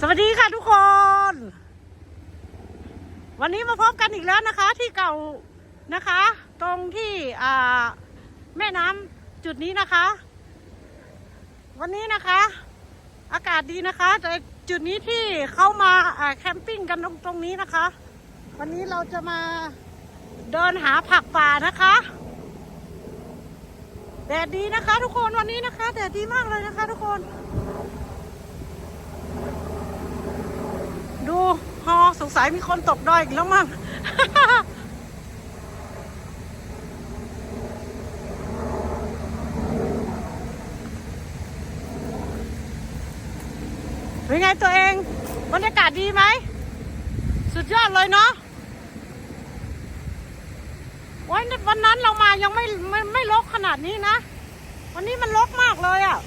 สวัสดีค่ะทุกคน วันนี้มาพบกันอีกแล้วนะคะ ที่เก่านะคะ ตรงที่อ่าแม่น้ำจุดนี้นะคะ วันนี้นะคะ อากาศดีนะคะแต่จุดนี้ที่เข้ามาอ่าแคมปิ้งกันตรงตรงนี้นะคะ วันนี้เราจะมาเดินหาผักป่านะคะแดดดีนะคะ ทุกคนวันนี้นะคะแดดดีมากเลยนะคะ ทุกคน ดูฮอสงสัยมีคนตกดอยอีกแล้วมั้งเป็นไงตัวเองบรรยากาศดีไหม สุดยอดเลยเนาะโอ้ยวันนั้นเรามายังไม่ไม่ไม่ลกขนาดนี้นะ วันนี้มันลกมากเลยอะ่ะ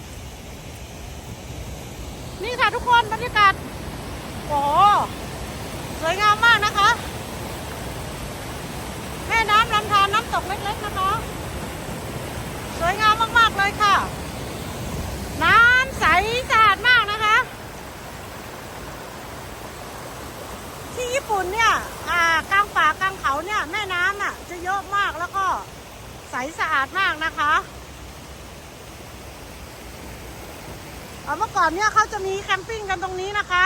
นี่ค่ะทุกคนบรรยากาศ โอ้โหสวยงามมากนะคะ แม่น้ำลำธารน้ำตกเล็กๆนะคะสวยงามมากๆเลยค่ะ น้ำใสสะอาดมากนะคะ ที่ญี่ปุ่นเนี่ยอ่ากลางป่ากลางเขาเนี่ยแม่น้ำอะจะเยอะมากแล้วก็ใสสะอาดมากนะคะเอาเมื่อก่อนเนี่ยเขาจะมีแคมปิ้งกันตรงนี้นะคะ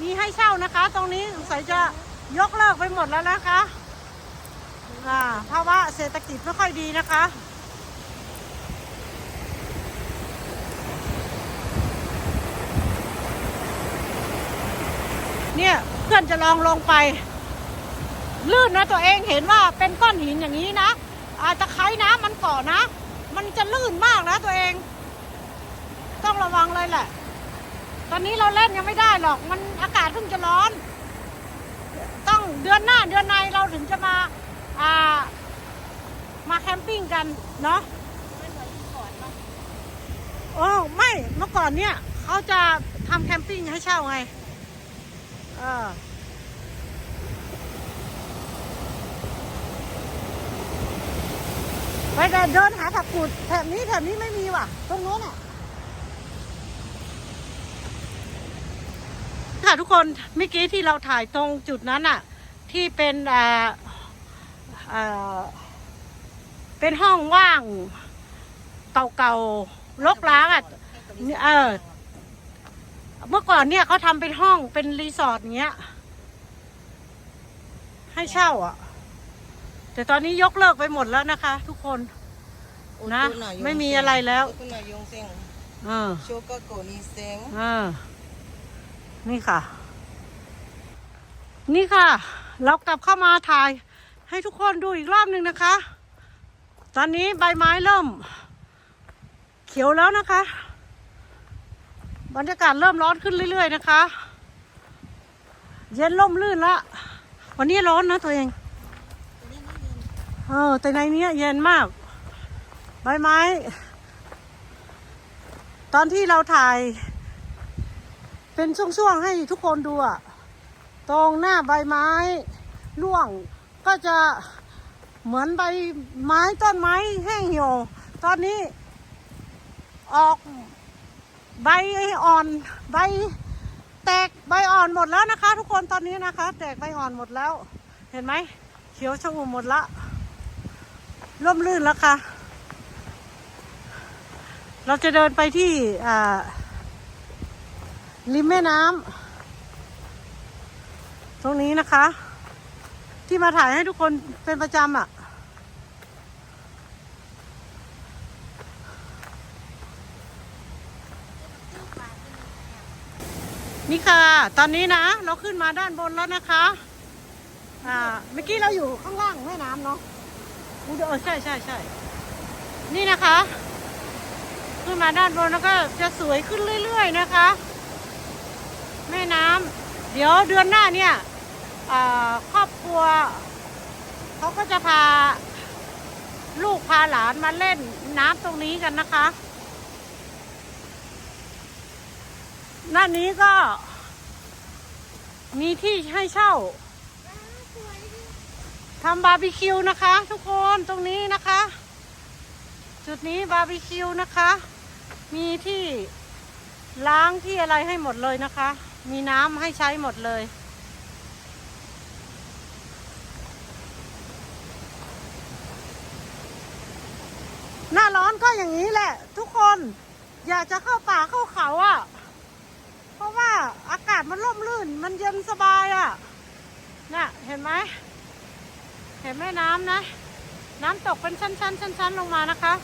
มีให้เช่านะคะ ตรงนี้สงสัยจะยกเลิกไปหมดแล้วนะคะอ่าภาวะเศรษฐกิจไม่ค่อยดีนะคะเนี่ยเพื่อนจะลองลงไปลื่นนะตัวเองเห็นว่าเป็นก้อนหินอย่างนี้นะอาจจะไคร้น้ำมันเกาะนะ มันจะลื่นมากนะตัวเอง ต้องระวังเลยแหละ อนนี้เราเล่นยังไม่ได้หรอก มันอากาศเพิ่งจะร้อน ต้องเดือนหน้าเดือนในเราถึงจะมาอ่ามาแคมปิ้งกันเนาะโอ้ไม่เมื่อก่อนเนี่ยเขาจะทำแคมปิ้งให้เช่าไง เออไปเดินเดินหาผักกูดแถบนี้แถบนี้ไม่มีว่ะ ตรงโน้นอะ ค่ะทุกคนเมื่อกี้ที่เราถ่ายตรงจุดนั้นอะที่เป็นอ่าอ่าเป็นห้องว่างเก่าๆลกล้างอะเออเมื่อก่อนเนี่ยเขาทำเป็นห้องเป็นรีสอร์ทอย่างเงี้ย ให้เช่าอะ แต่ตอนนี้ยกเลิกไปหมดแล้วนะคะ ทุกคนนะ ไม่มีอะไรแล้วคุณนายยงเซงเออโชกะโก นี่ค่ะ นี่ค่ะ เรากลับเข้ามาถ่ายให้ทุกคนดูอีกรอบหนึ่งนะคะ ตอนนี้ใบไม้เริ่ม เขียวแล้วนะคะ บรรยากาศเริ่มร้อนขึ้นเรื่อย ๆ นะคะ เย็นล่มลื่นละ วันนี้ร้อนนะตัวเองเออแต่ในนี้เย็นมาก ใบไม้ ตอนที่เราถ่าย เป็นช่วงๆให้ทุกคนดูอะตรงหน้าใบไม้ร่วงก็จะเหมือนใบไม้ต้นไม้แห้งเหี่ยว ตอนนี้ ออกใบอ่อนใบแตกใบอ่อนหมดแล้วนะคะ ทุกคนตอนนี้นะคะ แตกใบอ่อนหมดแล้ว เห็นไหมเขียวชอุ่มหมดละร่มรื่นแล้วค่ะ เราจะเดินไปที่อ่า ริมแม่น้ำตรงนี้นะคะ ที่มาถ่ายให้ทุกคนเป็นประจำอะ่ะ นี่ค่ะ ตอนนี้นะ เราขึ้นมาด้านบนแล้วนะคะ อ่า เมื่อกี้เราอยู่ข้างล่างแม่น้ำเนาะอูเดออใช่ใช่ใช่นี่นะคะ ขึ้นมาด้านบนแล้วก็จะสวยขึ้นเรื่อย ๆ นะคะ แม่น้ำเดี๋ยวเดือนหน้าเนี่ยครอบครัวเขาก็จะพาลูกพาหลานมาเล่นน้ำตรงนี้กันนะคะ หน้านี้ก็ มีที่ให้เช่าทำบาร์บีคิวนะคะ ทุกคนตรงนี้นะคะ จุดนี้บาร์บีคิวนะคะ มีที่ล้างที่อะไรให้หมดเลยนะคะ มีน้ำให้ใช้หมดเลย หน้าร้อนก็อย่างนี้แหละ ทุกคนอยากจะเข้าป่าเข้าเขาอะ่ะ เพราะว่าอากาศมันร่มรื่น มันเย็นสบายอะ่ะน่ะเห็นไหมเห็นแม่น้ำนะ น้ำตกเป็นชั้นๆชั้นๆลงมานะคะ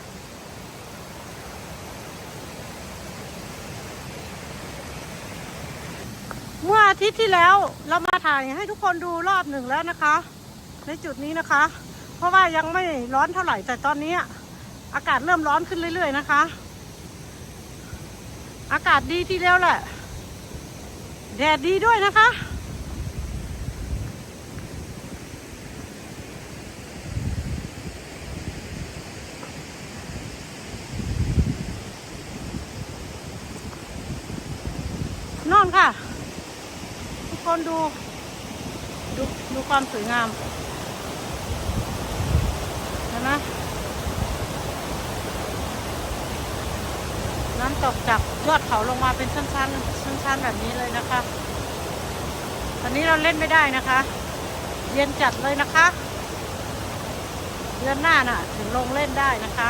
เมื่ออาทิตย์ที่แล้วเรามาถ่ายให้ทุกคนดูรอบหนึ่งแล้วนะคะ ในจุดนี้นะคะ เพราะว่ายังไม่ร้อนเท่าไหร่แต่ตอนนี้อากาศเริ่มร้อนขึ้นเรื่อย ๆ นะคะ อากาศดีทีเดียวแหละแดดดีด้วยนะคะ นอนค่ะ ทุก คนดู ดูดูความสวยงามเห็นไหมน้ำตกจากยอดเขาลงมาเป็นชั้นๆชั้นๆแบบนี้เลยนะคะ ตอนนี้เราเล่นไม่ได้นะคะ เย็นจัดเลยนะคะเดือนหน้าน่ะ ถึงลงเล่นได้นะคะ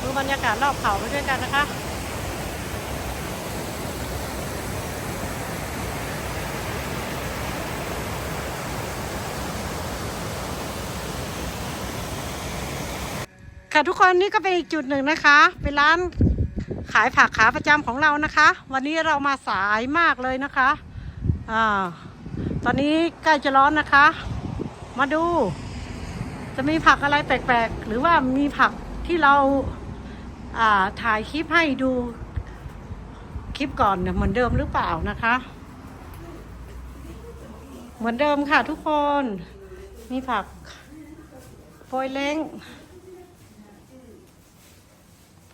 ดูบรรยากาศรอบเขาไปด้วยกันนะคะ ค่ะทุกคนนี่ก็เป็นอีกจุดหนึ่งนะคะ เป็นร้านขายผักขาประจำของเรานะคะ วันนี้เรามาสายมากเลยนะคะอ่าตอนนี้ใกล้จะร้อนนะคะ มาดู จะมีผักอะไรแปลกๆ หรือว่ามีผักที่เราอ่าถ่ายคลิปให้ดูคลิปก่อนเนี่ยเหมือนเดิมหรือเปล่านะคะ เหมือนเดิมค่ะทุกคน มีผักโปยเล้ง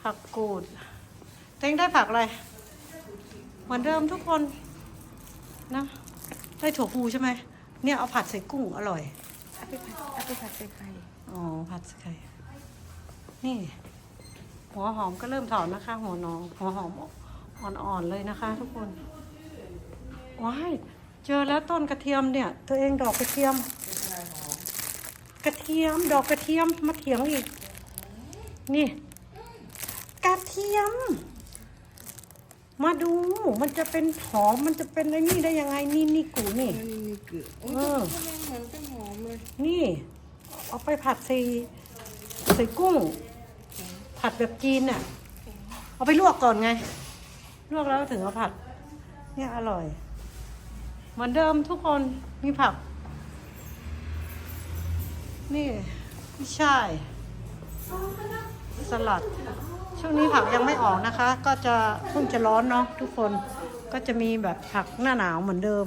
ผักกูดเต็งได้ผักอะไรเหมือนเดิมทุกคนนะได้ถั่วพูใช่ไหมเนี่ยเอาผัดใส่กุ้งอร่อยเอาไปผัดเอาไปผัดใส่ไข่อ๋อผัดใส่ไข่นี่ หัวหอมก็เริ่มถอนนะคะ หัวหนองหัวหอมอ่อนๆเลยนะคะ ทุกคนว้ายเจอแล้วต้นกระเทียมเนี่ย ตัวเองดอกกระเทียม กระเทียมดอกกระเทียมมาเถียงอีก นี่ กระเทียม มาดูมันจะเป็นหอมมันจะเป็นไอ้นี่ได้ยังไงนี่นี่กูนี่อันนี้มีเกลือโอ้ยเออทำไมเหมือนต้นหอมเลยนี่ เอาไปผัดใส่ใส่กุ้ง ผัดแบบจีนน่ะ เอาไปลวกก่อนไง ลวกแล้วถึงเอาผัด เนี่ยอร่อย เหมือนเดิมทุกคนมีผัก นี่ไม่ใช่สลัด ช่วงนี้ผักยังไม่ออกนะคะ ก็จะเพิ่งจะร้อนเนาะทุกคนก็จะมีแบบผักหน้าหนาวเหมือนเดิม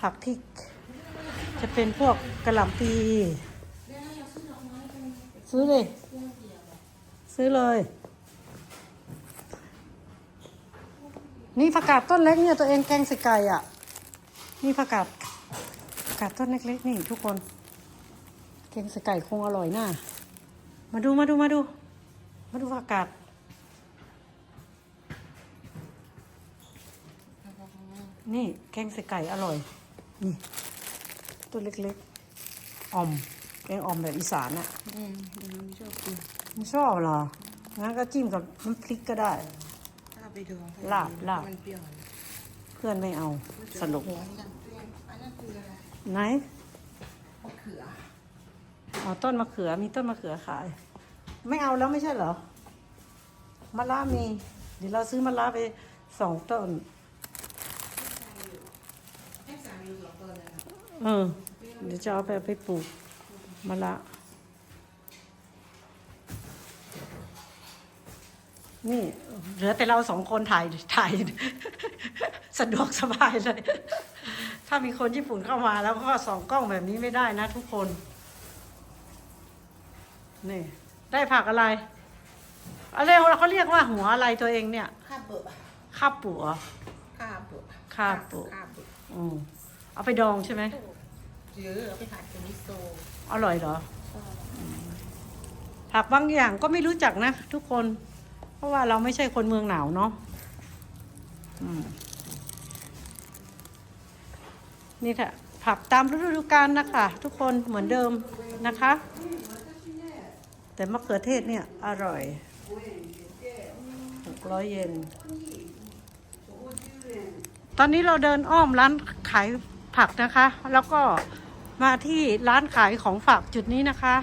ผักที่จะเป็นพวกกระหล่ำปีซื้อเลย ซื้อเลย นี่ผักกาดต้นเล็กเนี่ยตัวเองแกงใส่ไก่อะ นี่ผักกาดผักกาดต้นเล็กๆนี่ทุกคนแกงใส่ไก่คงอร่อยน่ามาดูมาดูมาดู มาดูผักกาดนี่แกงใส่ไก่อร่อย นี่ ตัวเล็กๆอ่อมแกงอ่อมแบบอีสานอะอืมเดี๋ยวนี้ชอบกินไม่ชอบเหรอ งั้นก็จิ้มกับน้ำพริกก็ได้ถ้าไปดองลาบลาบมันเปรี้ยวนะเพื่อนไม่เอาสนุกหัวนี่ดังเปรี้ยวอันนั้นคืออะไรไหนมะเขืออ๋อต้นมะเขือมีต้นมะเขือขาย ไม่เอาแล้วไม่ใช่เหรอมะระมี เดี๋ยวเราซื้อมะระไปสองต้นให้สามีสองตัวเลยนะเออเดี๋ยวจะเอาไปไปปลูกมะละนี่เหลือแต่เราสองคนถ่ายถ่าย สะดวกสบายเลย ถ้ามีคนญี่ปุ่นเข้ามาแล้วก็สองกล้องแบบนี้ไม่ได้นะทุกคน นี่ ได้ผักอะไรอะไรเขาเรียกว่าหัวอะไรตัวเองเนี่ยข้าเบื่อข้าปูเหรอข้าเบื่อข้าเบื่อข้าเบื่ออืมเอาไปดองใช่ไหมหรือเอาไปผัดเป็นมิโซะอร่อยเหรอ ผักบางอย่างก็ไม่รู้จักนะทุกคนบราะว่าเราไม่ใช่คนเมืองหนาวเนาะอืมนี่ค่ะผักตามฤดูกาลนะคะ ทุกคนเหมือนเดิมนะคะ แต่มะเขือเทศเนี่ยอร่อยหกร้อยเยนตอนนี้เราเดินอ้อมร้านขายผักนะคะ แล้วก็มาที่ร้านขายของฝากจุดนี้นะคะ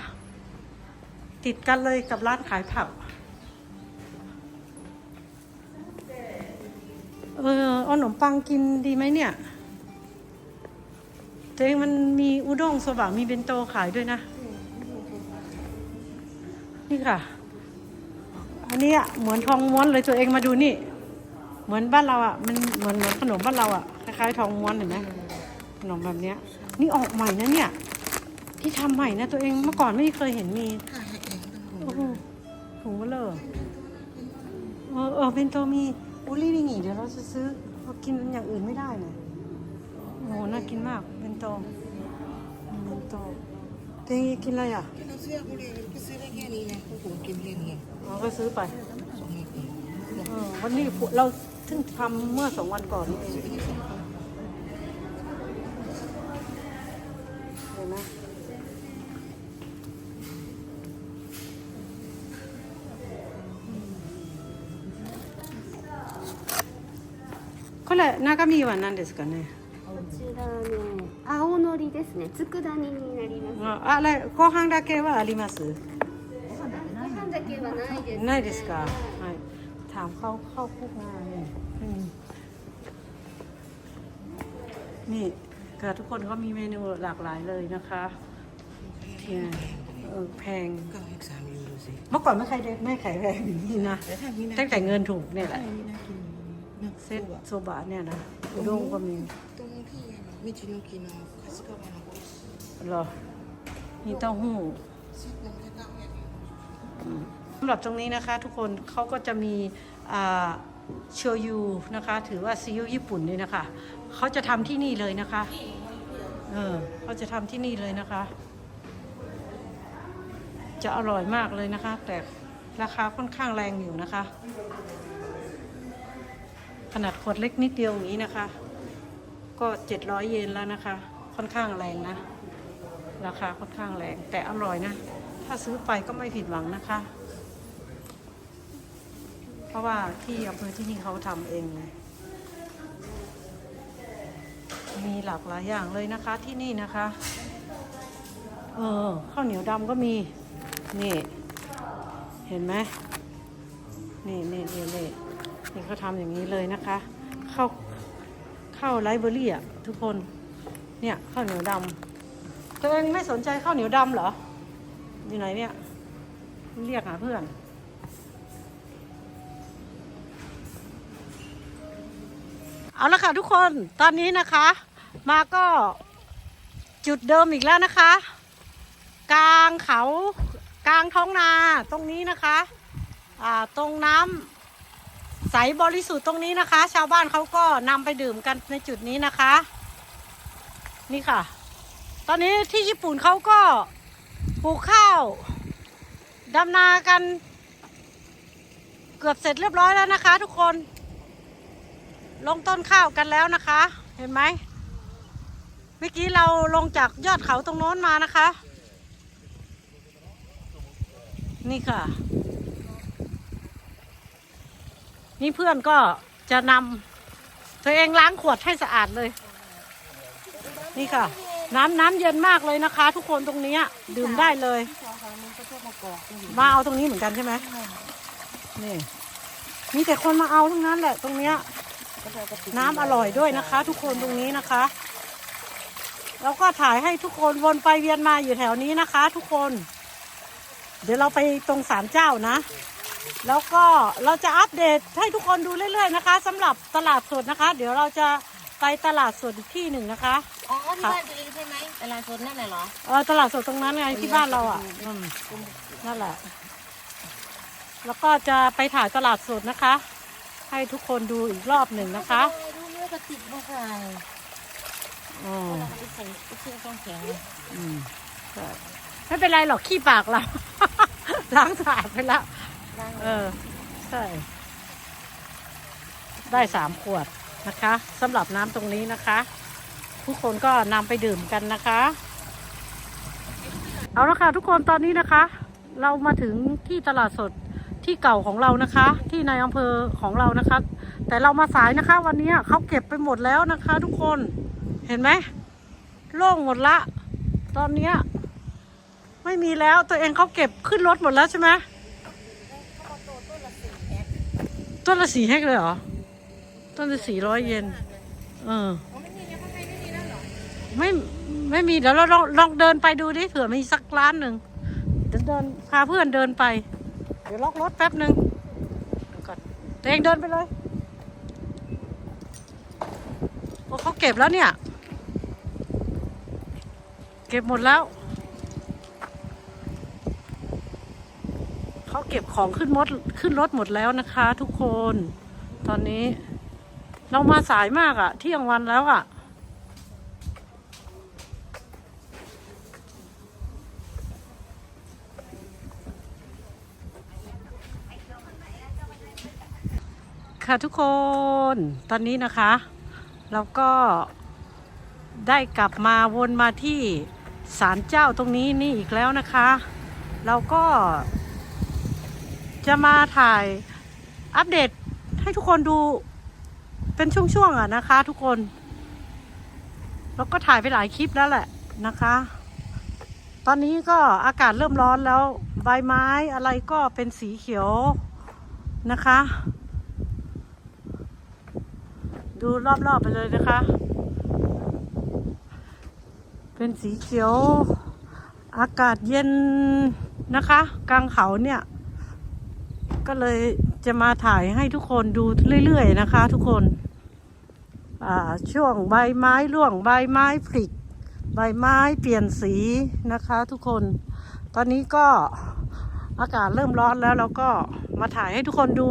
ติดกันเลยกับร้านขายผักเออเอาขนมปังกินดีไหมเนี่ยตัวเองมันมีอุด้งโซบะมีเบนโตขายด้วยนะ นี่ค่ะ อันเนี้ยเหมือนทองม้วนเลยตัวเองมาดูนี่ เหมือนบ้านเราอะมันเหมือนเหมือนขนมบ้านเราอะคล้ายๆทองม้วนเห็นไหมขนมแบบเนี้ย นี่ออกใหม่นะเนี่ย ที่ทำใหม่นะตัวเองเมื่อก่อนไม่เคยเห็นมีถ่ายให้เองต้องโอ้โหถุงเบลอเออเออเป็นตัวมีอุลี่นี่เดี๋ยวเราจะซื้อเรากินอย่างอื่นไม่ได้นะโอ้โหน่ากินมากเป็นโตเป็นโต เต็งกินอะไรอ่ะ แค่เราเสื้อเขาเลยก็ซื้อได้แค่นี้ไงพวกผมกินแค่นี้ เราก็ซื้อไป สองเม็ดเอง เออวันนี้เราเพิ่งทำเมื่อสองวันก่อนนี่เอง ซื้อแค่สองคน เห็นไหมこれ中身は何ですかねこちらね、青のり ですね。佃煮になります。ああれご飯だけはありますご飯だけはないです、ないですか。はい。ถามเขาเข้าพวกงานเนี่ยอืมนี่ก็ทุกคนก็มีเมนูหลากหลายเลยนะคะเนี่ยเออแพง เก้าเอ็กสามยูดูสิ เมื่อก่อนไม่ใครได้ไม่ขายแพงอย่างนี้นะ แต่ถ้ามีน่า ตั้งแต่เงินถูกเนี่ยแห ถ้า ละ มีน่ากินน่า เซ เซ็ ต ต โซบะเนี่ยนะอุด้งก็มี ตรงที่มิจิโนกิโนคาสกาวานาโกะ เ หรอมีเต้าหู้สำหรับตรงนี้นะคะทุกคนเขาก็จะมีอ่าโชยูนะคะถือว่าซีอิ๊วญี่ปุ่นนี่นะคะเขาจะทำที่นี่เลยนะคะเออเขาจะทำที่นี่เลยนะคะ จะอร่อยมากเลยนะคะ แต่ราคาค่อนข้างแรงอยู่นะคะ ขนาดขวดเล็กนิดเดียวอย่างนี้นะคะ ก็ 700 เยนแล้วนะคะ ค่อนข้างแรงนะ ราคาค่อนข้างแรง แต่อร่อยนะ ถ้าซื้อไปก็ไม่ผิดหวังนะคะ เพราะว่าที่อำเภอที่นี่เขาทำเองเลยมีหลากหลายอย่างเลยนะคะที่นี่นะคะ เออข้าวเหนียวดำก็มี นี่ เห็นไหมนี่นี่นี่นี่นี่เขาทำอย่างนี้เลยนะคะข้าวข้าวไรเบอรี่อะทุกคน เนี่ยข้าวเหนียวดำ ตัวเองไม่สนใจข้าวเหนียวดำเหรอ อยู่ไหนเนี่ย เรียกหาเพื่อน เอาละค่ะทุกคน ตอนนี้นะคะ มาก็จุดเดิมอีกแล้วนะคะ กลางเขากลางท้องนาตรงนี้นะคะ อ่า ตรงน้ำใสบริสุทธิ์ตรงนี้นะคะ ชาวบ้านเขาก็นำไปดื่มกันในจุดนี้นะคะ นี่ค่ะ ตอนนี้ที่ญี่ปุ่นเขาก็ปลูกข้าวดำนากัน เกือบเสร็จเรียบร้อยแล้วนะคะ ทุกคน ลงต้นข้าวกันแล้วนะคะ เห็นไหมเมื่อกี้เราลงจากยอดเขาตรงโน้นมานะคะ นี่ค่ะ นี่เพื่อนก็จะนำตัวเองล้างขวดให้สะอาดเลย นี่ค่ะ น้ำน้ำเย็นมากเลยนะคะ ทุกคนตรงเนี้ยดื่มได้เลยสองครั้งนี้ก็ชอบมากอกตรงนี้มาเอาตรงนี้เหมือนกันใช่ไหมนี่ มีแต่คนมาเอาทั้งนั้นแหละตรงเนี้ย ก็จะกระติกน้ำอร่อยด้วยนะคะ ทุกคนตรงนี้นะคะ แล้วก็ถ่ายให้ทุกคนวนไปเวียนมาอยู่แถวนี้นะคะ ทุกคน เดี๋ยวเราไปตรงศาลเจ้านะ แล้วก็เราจะอัปเดตให้ทุกคนดูเรื่อยๆนะคะสำหรับตลาดสดนะคะ เดี๋ยวเราจะ ไปตลาดสดอีกที่หนึ่งนะคะ อ๋อที่บ้านตัวเองใช่ไหมตลาดสดนั่นแหละเหรอเออตลาดสดตรงนั้นไงที่บ้านเราอะอืมนั่นแหละ แล้วก็จะไปถ่ายตลาดสดนะคะ ให้ทุกคนดูอีกรอบหนึ่งนะคะดูเนื้อกระติกมาใส่อ๋อเราไปใส่เสื้อต้องแข็งเลยอืมก็ไม่เป็นไรหรอกขี้ปากเราล้างสะอาดไปแล้วล้างเออ ใช่ ได้สามขวด นะคะสำหรับน้ำตรงนี้นะคะ ทุกคนก็นำไปดื่มกันนะคะ เอาละค่ะทุกคนตอนนี้นะคะ เรามาถึงที่ตลาดสดที่เก่าของเรานะคะ ที่ในอำเภอของเรานะคะ แต่เรามาสายนะคะ วันนี้เขาเก็บไปหมดแล้วนะคะ ทุกคนเห็นไหมโล่งหมดละ ตอนนี้ไม่มีแล้วตัวเองเขาเก็บขึ้นรถหมดแล้วใช่ไหมต้นละสี่แฮกเลยเหรอ ต้นละสี่ร้อยเยนเออไม่ไม่มีเดี๋ยวเราลองลองเดินไปดูดิเผื่อมีสักร้านหนึ่งเดี๋ยวเดินพาเพื่อนเดินไป เดี๋ยวล็อกรถแป๊บหนึ่งก่อนตัวเองเดินไปเลยโอ้เขาเก็บแล้วเนี่ย เก็บหมดแล้วเขาเก็บของขึ้นรถขึ้นรถหมดแล้วนะคะ ทุกคน ตอนนี้ เรามาสายมากอะเที่ยงวันแล้วอะค่ะทุกคนตอนนี้นะคะเราก็ได้กลับมาวนมาที่ศาลเจ้าตรงนี้นี่อีกแล้วนะคะ เราก็จะมาถ่ายอัปเดตให้ทุกคนดู เป็นช่วงๆอะนะคะ ทุกคนเราก็ถ่ายไปหลายคลิปแล้วแหละนะคะ ตอนนี้ก็อากาศเริ่มร้อนแล้ว ใบไม้อะไรก็เป็นสีเขียวนะคะ ดูรอบๆไปเลยนะคะ เป็นสีเขียว อากาศเย็นนะคะ กลางเขาเนี่ย ก็เลยจะมาถ่ายให้ทุกคนดูเรื่อยๆนะคะ ทุกคน ช่วงใบไม้ร่วงใบไม้ผลิใบไม้เปลี่ยนสีนะคะทุกคน ตอนนี้ก็อากาศเริ่มร้อนแล้วเราก็มาถ่ายให้ทุกคนดู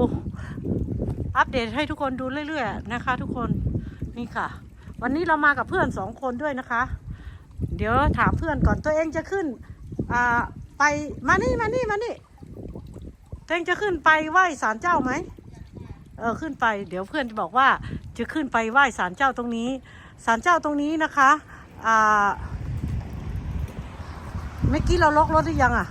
อัปเดตให้ทุกคนดูเรื่อยๆนะคะ ทุกคนนี่ค่ะ วันนี้เรามากับเพื่อนสองคนด้วยนะคะ เดี๋ยวถามเพื่อนก่อนตัวเองจะขึ้นไปมานี่มานี่มานี่ตัวเองจะขึ้นไปไหว้ศาลเจ้าไหม เออขึ้นไป เดี๋ยวเพื่อนจะบอกว่าจะขึ้นไปไหว้ศาลเจ้าตรงนี้ศาลเจ้าตรงนี้นะคะอ่าเมื่อกี้เราล็อกรถหรือยังอะ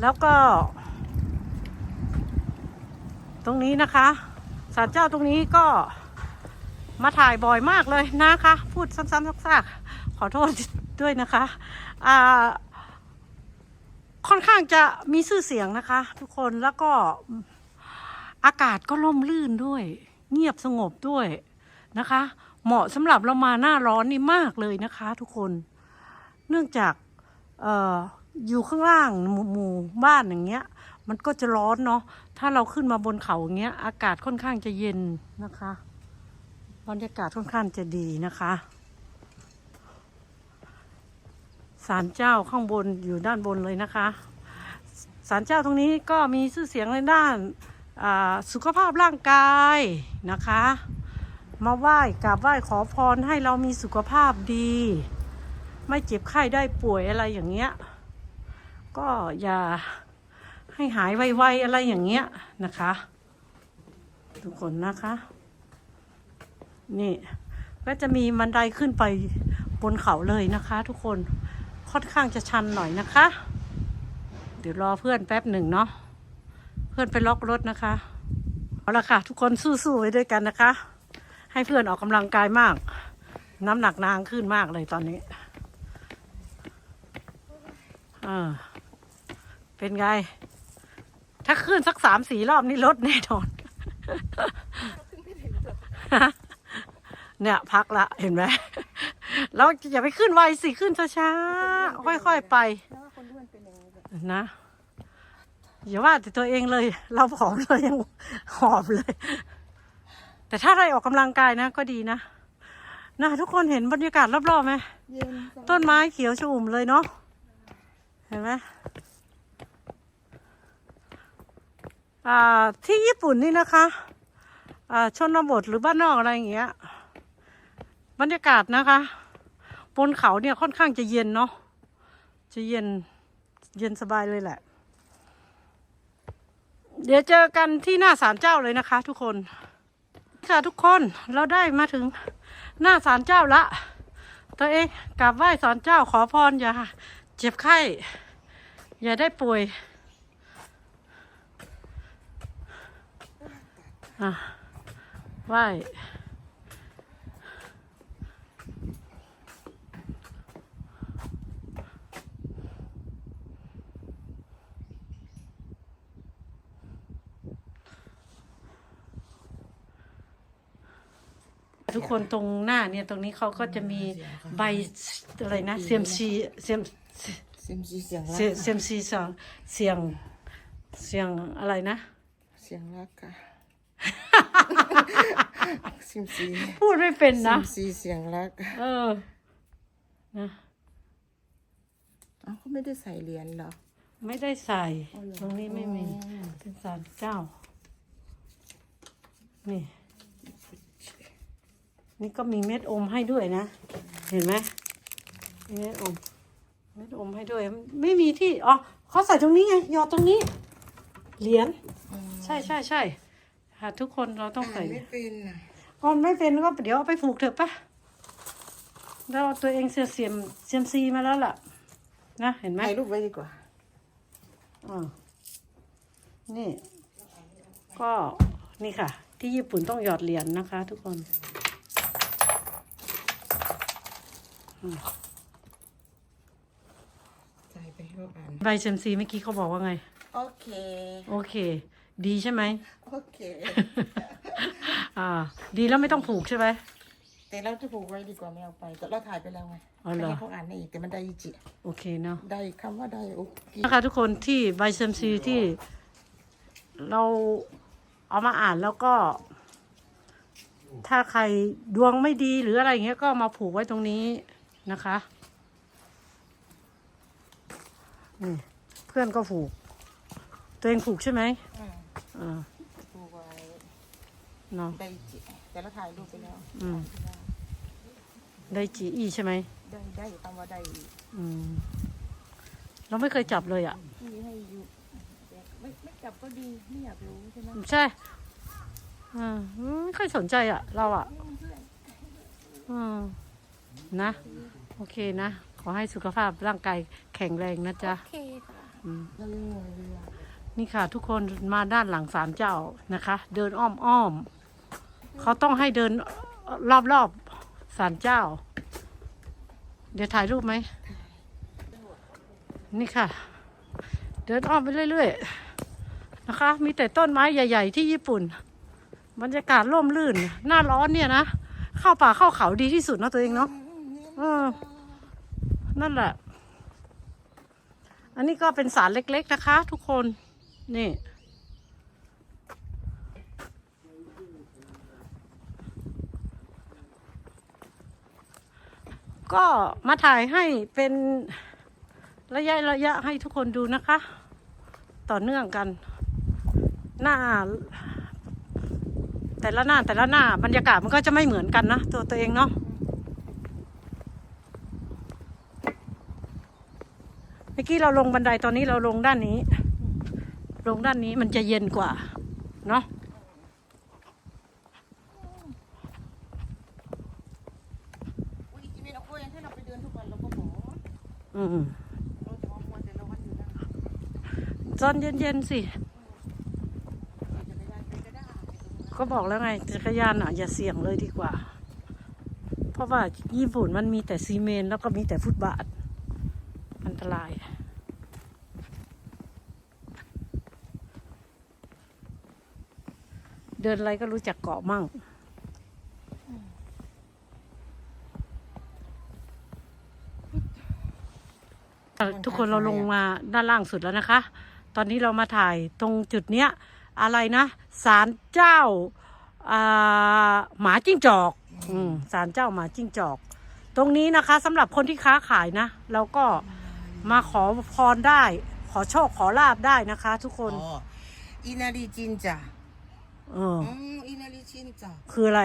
แล้วก็ ตรงนี้นะคะศาลเจ้าตรงนี้ก็มาถ่ายบ่อยมากเลยนะคะ พูดซ้ำๆซากๆขอโทษด้วยนะคะ อ่า ค่อนข้างจะมีชื่อเสียงนะคะ ทุกคนแล้วก็อากาศก็ร่มรื่นด้วย เงียบสงบด้วยนะคะ เหมาะสำหรับเรามาหน้าร้อนนี่มากเลยนะคะ ทุกคน เนื่องจากอออยู่ข้างล่างหมหมู่บ้านอย่างเงี้ย มันก็จะร้อนเนาะถ้าเราขึ้นมาบนเขาอย่างเงี้ย อากาศค่อนข้างจะเย็นนะคะบรรยากาศค่อนข้างจะดีนะคะ ศาลเจ้าข้างบนอยู่ด้านบนเลยนะคะศาลเจ้าตรงนี้ก็มีชื่อเสียงในด้านสุขภาพร่างกายนะคะ มาไหว้กราบไหว้ขอพรให้เรามีสุขภาพดี ไม่เจ็บไข้ได้ป่วยอะไรอย่างเงี้ย ก็อย่าให้หายไวๆอะไรอย่างเงี้ยนะคะ ทุกคนนะคะ นี่ก็จะมีบันไดขึ้นไปบนเขาเลยนะคะ ทุกคน ค่อนข้างจะชันหน่อยนะคะ เดี๋ยวรอเพื่อนแป๊บหนึ่งเนาะ เพื่อนไปล็อกรถนะคะ เอาละค่ะ ทุกคนสู้ๆไว้ด้วยกันนะคะ ให้เพื่อนออกกำลังกายมาก น้ำหนักนางขึ้นมากเลยตอนนี้เออเป็นไง ถ้าขึ้นสักสามสี่รอบนี่ลดแน่นอน เนี่ยพักละเห็นไหมเราอย่าไปขึ้นไวสิขึ้นช้าๆค่อยๆไปนะอย่าว่าแต่ตัวเองเลย เราผอมเลยยังหอบเลย แต่ถ้าได้ออกกำลังกายนะก็ดีนะนะทุกคนเห็นบรรยากาศรอบๆไหมเย็นต้นไม้เขียวชอุ่มเลยเนาะเห็นไหมอ่าที่ญี่ปุ่นนี่นะคะอ่าชนบทหรือบ้านนอกอะไรอย่างเงี้ย บรรยากาศนะคะ บนเขาเนี่ยค่อนข้างจะเย็นเนาะจะเย็นเย็นสบายเลยแหละ เดี๋ยวเจอกันที่หน้าศาลเจ้าเลยนะคะ ทุกคนค่ะทุกคนเราได้มาถึงหน้าศาลเจ้าละ ตัวเองกราบไหว้ศาลเจ้าขอพรอย่าเจ็บไข้ อย่าได้ป่วยอะไหว้ ทุกคนตรงหน้าเนี่ยตรงนี้เขาก็จะมีใบอะไรนะเซียมซีเซียมซิมซีเสียงรักเซียเซียมซีสองเสียงเสียงอะไรนะ เสียงรักค่ะซิมซีพูดไม่เป็นซินะมซีเสียงรัก เออนะอ้าวเขาไม่ได้ใส่เหรียญเหรอไม่ได้ใส่ ตรงนี้ไม่มี เป็นสารเจ้า นี่ นี่ก็มีเม็ดอมให้ด้วยนะ เห็นไหมมีเม็ดอม เม็ดอมให้ด้วย ไม่มีที่ อ๋อเขาใส่ตรงนี้ไงหยอดตรงนี้ เหรียญ ใช่ใช่ใช่ค่ะทุกคนเราต้องใส่ไม่เป็นอะก่อนไม่เป็นก็เดี๋ยวเอาไปผูกเถอะปะเราเอาตัวเองเสียเสียมเซียมซีมาแล้วล่ะ นะ เห็นไหมถ่ายรูปไว้ดีกว่าอ่านี่ ก็นี่ค่ะ ที่ญี่ปุ่นต้องหยอดเหรียญนะคะ ทุกคน ใส่ไปให้เขาอ่าน ใบเซียมซีเมื่อกี้เขาบอกว่าไง โอเค โอเค ดีใช่ไหม โอเค อ่า ดีแล้วไม่ต้องผูกใช่ไหม แต่เราจะผูกไว้ดีกว่าไม่เอาไปแต่เราถ่ายไปแล้วไงอ๋อเหรอ ให้เขาอ่านได้อีกแต่มันได้อีจิโอเคเนาะ ได้คำว่าได้โอเคนะคะทุกคนที่ใบเซยมซีที่เราเอามาอ่านแล้วก็ ถ้าใครดวงไม่ดีหรืออะไรเงี้ยก็มาผูกไว้ตรงนี้ นะคะนี่เพื่อนก็ผูก ตัวเองผูกใช่ไหมอืมอ่าผูกไว้เนาะ ได้อีจิแต่เราถ่ายรูปไปแล้วอืม ได้จีอีใช่ไหมได้ได้คำว่าได้อีกอืมเราไม่เคยจับเลยอะมีให้อยู่แต่ไม่ไม่จับก็ดีไม่อยากรู้ใช่ไหมใช่อ่าไม่ค่อยสนใจอะ เราอะอืมนะ โอเคนะ ขอให้สุขภาพร่างกายแข็งแรงนะจ๊ะ โอเคค่ะอืม เรายังงงเลยอะนี่ค่ะ ทุกคนมาด้านหลังศาลเจ้านะคะ เดินอ้อมอ้อมๆเขาต้องให้เดินรอบรอบๆศาลเจ้า เดี๋ยวถ่ายรูปไหมนี่ค่ะ เดินอ้อมไปเรื่อยๆนะคะ มีแต่ต้นไม้ใหญ่ ๆ ที่ญี่ปุ่น บรรยากาศร่มรื่น หน้าร้อนเนี่ยนะ เข้าป่าเข้าเขาดีที่สุดเนาะตัวเองเนาะ เออ นั่นแหละ อันนี้ก็เป็นสารเล็ก ๆ นะคะ ทุกคน นี่ ก็มาถ่ายให้เป็นระยะระยะให้ทุกคนดูนะคะ ต่อเนื่องกัน หน้า แต่ละหน้าแต่ละหน้าบรรยากาศมันก็จะไม่เหมือนกันนะตัวตัวเองเนาะ เมื่อกี้เราลงบันไดตอนนี้เราลงด้านนี้ ลงด้านนี้มันจะเย็นกว่า เนาะอุ่นจีบีโอโคยังแค่เราไปเดินทุกวันเราก็หมอนอนเย็นๆสิก็ได้ก็บอกแล้วไงจักรยานอะ อย่าเสี่ยงเลยดีกว่า เพราะว่าญี่ปุ่นมันมีแต่ซีเมนต์แล้วก็มีแต่ฟุตบาท อันตราย เดินอะไรก็รู้จักเกาะมั่ง ทุกคนเราลงมาด้านล่างสุดแล้วนะคะ ตอนนี้เรามาถ่ายตรงจุดเนี้ย อะไรนะศาลเจ้าอ่าหมาจิ้งจอกอืมศาลเจ้าหมาจิ้งจอก ตรงนี้นะคะสำหรับคนที่ค้าขายนะเราก็มาขอพรได้ ขอโชคขอลาบได้นะคะ ทุกคนอ๋ออินารีจินจ่า เอออืมอินารีจินจ่าคืออะไร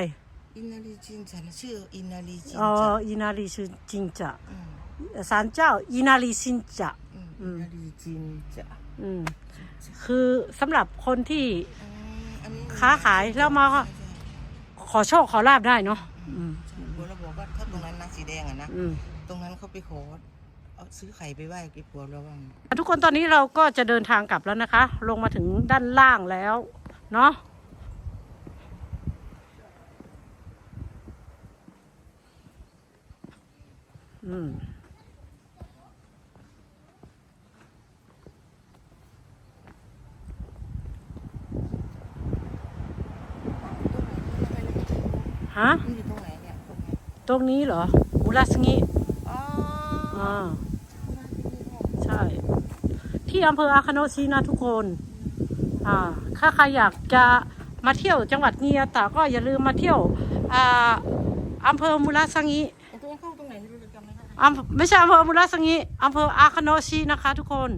อินารีจินจ่าชื่ออินารีจินเอจ่าออินารีชื่อจริงจะอืมศาลเจ้า อินารีชินจะ อืมอืมนาดีจินจะอืม คือสำหรับคนที่อืมอันนี้ค้าขายแล้วมาใช่ขอโชคขอลาบได้เนาะ อืม ใช่ผัวเราบอกว่าถ้าตรงนั้นนะสีแดงอะนะ อืม ตรงนั้นเขาไปขอเอาซื้อไข่ไปไหว้กับผัวเราบ้าง ทุกคนตอนนี้เราก็จะเดินทางกลับแล้วนะคะ ลงมาถึงด้านล่างแล้ว เนาะ อืมฮะมันอยู่ตรงไหนเนี่ยตรงไหนตรงนี้เหรออุราสงิอ๋ออ่าใช่ ที่อำเภออาคาโนชินะทุกคน อ่า ถ้าใครอยากจะมาเที่ยวจังหวัดเงียตาก็อย่าลืมมาเที่ยว อ่าอำเภอมุราสังิไอันไม่รู้จะจำไม่ได้อำไม่ใช่อำเภอมุระสังิอำเภออาคโนชินะคะ ทุกคน